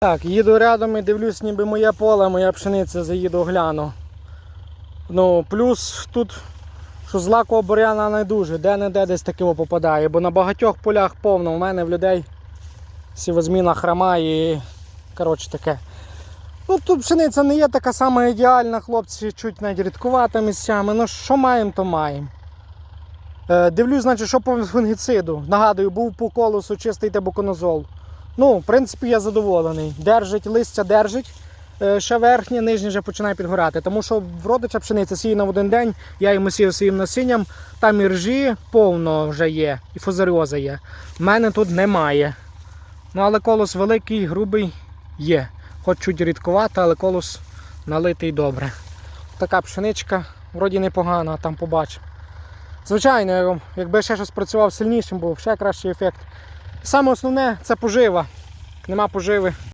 Так, їду рядом і дивлюсь, ніби моє поле, моя пшениця заїду гляну. Ну, плюс тут, що злакого бур'яна не дуже, де-не-де десь таке попадає, бо на багатьох полях повно, у мене в людей сівозміна храма і коротше таке. Ну тут пшениця не є така сама ідеальна, хлопці чуть навіть рідкувата місцями. Ну що маємо, то маємо. Е, дивлюсь, значить, що по фунгіциду. Нагадую, був по колосу чистий тебуконозол. Ну, в принципі, я задоволений. Держить, листя держить. Е, Ще верхнє, нижнє вже починає підгорати. Тому що в родича пшениця сіяна в один день, я йому сів своїм насінням, там і ржі повно вже є, і фузаріоза є. У мене тут немає. Ну, але колос великий, грубий є. Хоч чуть рідкувата, але колос налитий добре. Така пшеничка, вроді непогана, там побачимо. Звичайно, якби ще щось працював сильнішим, був ще кращий ефект. Саме основне це пожива. Нема поживи,